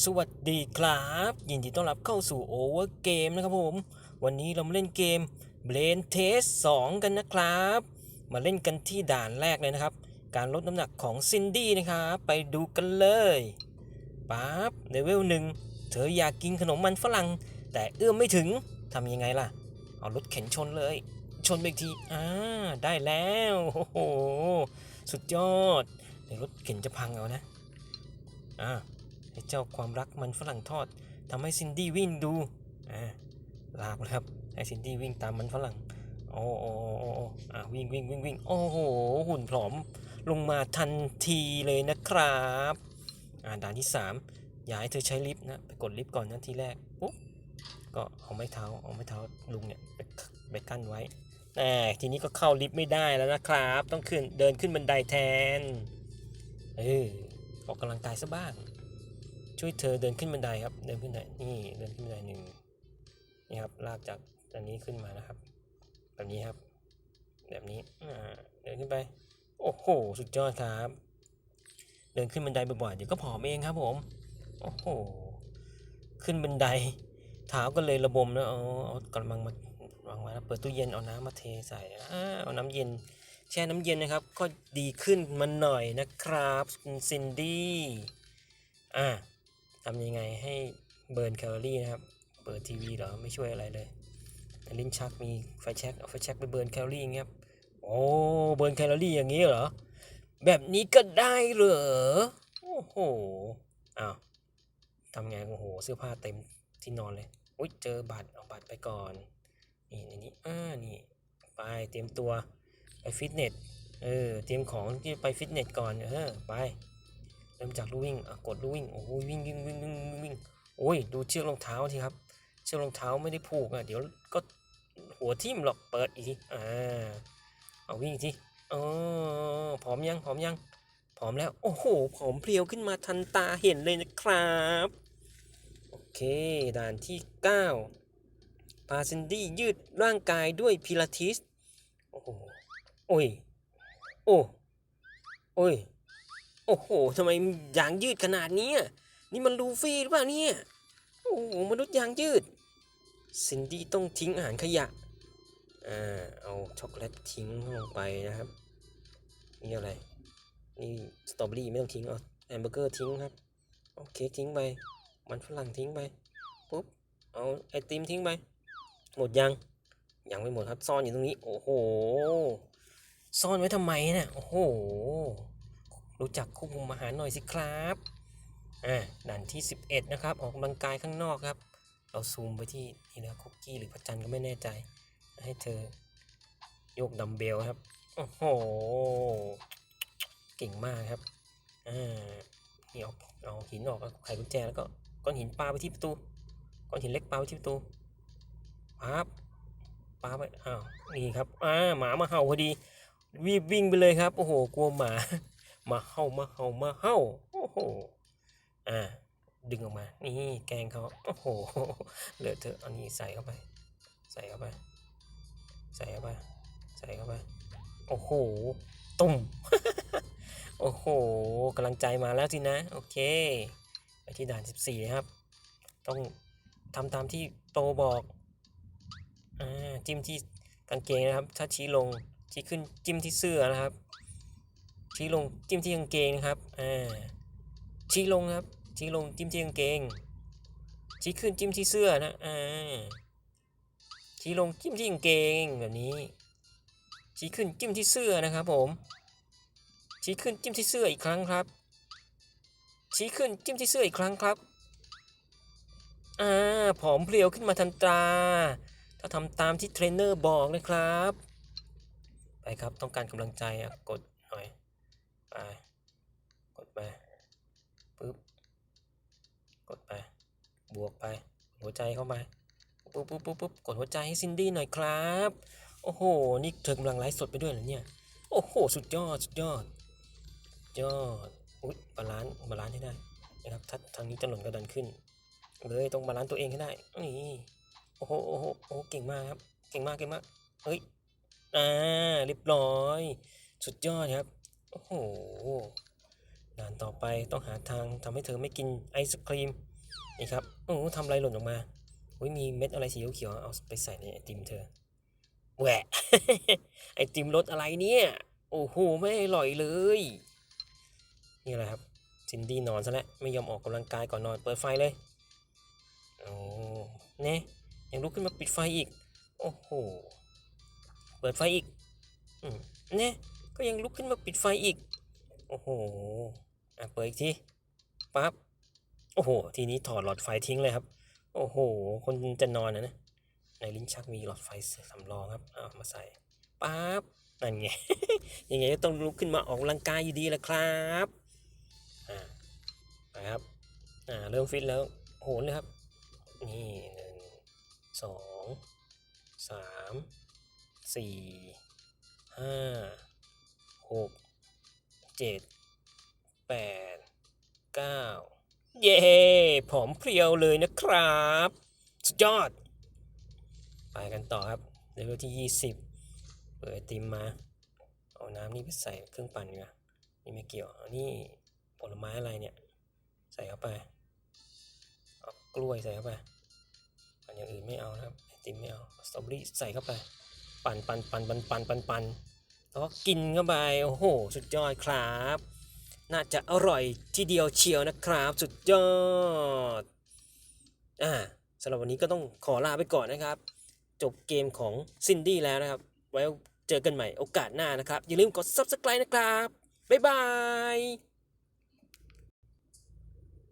สวัสดีครับ ยินดีต้อนรับเข้าสู่ Over Game นะครับผม วันนี้เรามาเล่นเกม Brain Test 2 กันนะครับ มาเล่นกันที่ด่านแรกเลยนะครับ การลดน้ำหนักของซินดี้นะครับ ไปดูกันเลยปั๊บเลเวลหนึ่งเธออยากกินขนมมันฝรั่ง แต่เอื้อมไม่ถึงทำยังไงล่ะ เอารถเข็นชนเลย ชนไปอีกทีอ่าได้แล้วโอ้โหสุดยอดเดี๋ยวรถเข็นจะพังเอานะอ่า ไอ้เจ้าความรักมันฝรั่งทอดทำให้ซินดี้วิ่งดูอ่าลากเลยครับให้ซินดี้วิ่งตามมันฝรั่งโอ้โอ้โอ้อ่าวิ่งวิ่งวิ่งวิ่งโอ้โหหุ่นผอมลงมาทันทีเลยนะครับอ่าด่านที่สามอย่าให้เธอใช้ลิฟต์นะไปกดลิฟต์ก่อนนะทีแรกปุ๊บก็เอาไม้เท้าเอาไม้เท้าลุงเนี่ยไปไปกั้นไว้แต่ทีนี้ก็เข้าลิฟต์ไม่ได้แล้วนะครับ ต้องขึ้นเดินขึ้นบันไดแทนเออออกกำลังกายซะบ้าง ช่วยเธอเดินขึ้นบันไดครับ เดินขึ้นบันไดนี่เดินขึ้นบันไดหนึ่งนี่ครับลากจากอันนี้ขึ้นมานะครับ แบบนี้ครับ แบบนี้เดินขึ้นไป โอ้โหสุดยอดครับ เดินขึ้นบันไดบ่อยๆเดี๋ยวก็ผอมเองครับผมโอ้โหขึ้นบันไดเท้าก็เลยระบมนะเอาเอากระมังมาวางไว้แล้วเปิดตู้เย็นเอาน้ำมาเทใส่เอาน้ำเย็น แช่น้ำเย็นนะครับ ก็ดีขึ้นมาหน่อยนะครับคุณซินดี้อ่า ทำยังไงให้เบิร์นแคลอรี่นะครับ เปิดทีวีเหรอ ไม่ช่วยอะไรเลย แต่ลิ้นชักมีไฟแช็กเอาไฟแช็กไปเบิร์นแคลอรี่อย่างเงี้ยครับโอ้เบิร์นแคลอรี่อย่างนี้เหรอ แบบนี้ก็ได้เหรอ โอ้โห อ้าวทำไงโอ้โห เสื้อผ้าเต็มที่นอนเลย อุ้ยเจอบัตรเอาบัตรไปก่อน นี่ในนี้อ่านี่ ไปเตรียมตัวไปฟิตเนส เออ เตรียมของที่ไปฟิตเนสก่อน เออ ไป ริ่มจากลู่วิ่งกดลู่วิ่งโอ้ยวิ่งวิ่งวิ่งวิ่งวิ่งวิ่งโอ้ยดูเชือกรองเท้าทีครับ เชือกรองเท้าไม่ได้ผูกอะเดี๋ยวก็หัวทิ่มหรอกเปิดอีกทีอ่าเอาวิ่งอีกทีอ๋อผอมยังผอมยังผอมแล้วโอ้โหผอมเพรียวขึ้นมาทันตาเห็นเลยนะครับโอเคด่านที่ 9 พาซินดี้ยืดร่างกายด้วยพิลาทิสโอ้โหโอ้ยโอ้โอ้ย โอ้โหทำไมยางยืดขนาดนี้นี่มันลูฟี่หรือเปล่าเนี่ย โอ้โหมนุษย์ยางยืด ซินดี้ต้องทิ้งอาหารขยะ อ่า เอาช็อกโกแลตทิ้งลงไปนะครับ นี่อะไร นี่สตรอเบอรี่ไม่ต้องทิ้ง เอาแฮมเบอร์เกอร์ทิ้งครับเอาเค้กทิ้งไป มันฝรั่งทิ้งไป ปุ๊บ เอาไอติมทิ้งไป หมดยัง ยังไม่หมดครับ ซ่อนอยู่ตรงนี้ โอ้โห ซ่อนไว้ทำไมเนี่ยโอ้โห รู้จักควบคุมอาหารหน่อยสิครับอ่าด่านที่ 11 นะครับ ออกกำลังกายข้างนอกครับ เราซูมไปที่นี่นะคุกกี้หรือพระจันทร์ก็ไม่แน่ใจ ให้เธอ โยกดัมเบลครับ โอ้โห เก่งมากครับอ่านี่เอาเอาหินออกเอาไขกุญแจแล้วก็ก้อนหินปาไปที่ประตูก้อนหินเล็กปาไปที่ประตูปั๊บปาไปอ้าวนี่ครับอ่าหมามาเห่าพอดีวีบวิ่งไปเลยครับ โอ้โห กลัวหมา มาเห่ามาเห่ามาเห่าโอ้โหอ่าดึงออกมานี่แกงเขาโอ้โหเหลือเธอเอานี่ใส่เข้าไป ใส่เข้าไป ใส่เข้าไปใส่เข้าไปโอ้โหตุ่มโอ้โหกำลังใจมาแล้วสินะ โอเค ไปที่ด่าน 14 ครับ ต้องทำตามที่โตบอกอ่าจิ้มที่กางเกงนะครับ ถ้าชี้ลงชี้ขึ้นจิ้มที่เสื้อนะครับ ชี้ลงจิ้มที่กางเกงนะครับ อ่า ชี้ลงครับ ชี้ลงจิ้มที่กางเกง ชี้ขึ้นจิ้มที่เสื้อนะ อ่า ชี้ลงจิ้มที่กางเกงแบบนี้ ชี้ขึ้นจิ้มที่เสื้อนะครับผม ชี้ขึ้นจิ้มที่เสื้ออีกครั้งครับ ชี้ขึ้นจิ้มที่เสื้ออีกครั้งครับ อ่า ผอมเพรียวขึ้นมาทันตา ถ้าทำตามที่เทรนเนอร์บอกนะครับ ไปครับ ต้องการกำลังใจอะกดหน่อย ไป กดไป ปึ๊บ กดไป บวกไป หั วใจเข้าไปปุ๊บปุ๊บปุ๊บปุ๊บกดหัวใจให้ซินดี้หน่อยครับ โอ้โห นี่เธอกำลังไลฟ์สดไปด้วยเหรอเนี่ย โอ้โห สุดยอด สุดยอด ยอด อุ๊ย บาลานซ์ บาลานซ์ให้ได้ นะครับถ้าทางนี้จะหล่นก็ดันขึ้น เลยต้องบาลานซ์ตัวเองให้ได้ นี่ โอ้โห โอ้โห โอ้โห เก่งมากครับ เก่งมาก เก่งมาก เฮ้ย อ่า เรียบร้อย สุดยอดครับ โอ้โห ด่านต่อไปต้องหาทางทำให้เธอไม่กินไอศครีม นี่ครับโอ้โหทำอะไรหล่นออกมาอุ้ยมีเม็ดอะไรสีเขียวเอาไปใส่ในไอติมเธอแหวะไอติมรสอะไรเนี่ย โอ้โห ไม่อร่อยเลย นี่แหละครับซินดี้นอนซะแล้วไม่ยอมออกกำลังกายก่อนนอนเปิดไฟเลยโอ้เนี่ยยังลุกขึ้นมาปิดไฟอีก โอ้โห เปิดไฟอีกอืมเนี่ยก็ยังลุกขึ้นมาปิดไฟอีก โอ้โห อะ เปิดอีกทีปั๊บ โอ้โห ทีนี้ถอดหลอดไฟทิ้งเลยครับ โอ้โห คนจะนอนนะนะในลิ้นชักมีหลอดไฟสำรองครับเอามาใส่ปั๊บนั่นไงยังไงก็ต้องลุกขึ้นมาออกกำลังกายอยู่ดีแหละครับอ่าไปครับอ่าเริ่มฟิตแล้วโหนเลยครับ นี่หนึ่งสองสามสี่ห้าหกเจ็ดแปดเก้า เย้ผอมเพรียวเลยนะครับ สุดยอด ไปกันต่อครับเลเวลที่ยี่สิบเปิดติมมา เอาน้ำนี่ไปใส่เครื่องปั่นดีกว่านี่ไม่เกี่ยวเอานี่ผลไม้อะไรเนี่ย ใส่เข้าไป เอากล้วยใส่เข้าไป อันอย่างอื่นไม่เอานะครับไอติมไม่เอา สตรอเบอรี่ใส่เข้าไป ปั่นปั่นปั่นปั่นปั่นปั่นปั่นแล้วก็กินเข้าไป โอ้โห สุดยอดครับ น่าจะอร่อยทีเดียวเชียวนะครับ สุดยอด อ่าสำหรับวันนี้ก็ต้องขอลาไปก่อนนะครับ จบเกมของซินดี้แล้วนะครับ ไว้เจอกันใหม่โอกาสหน้านะครับ อย่าลืมกด Subscribe นะครับ บ๊ายบาย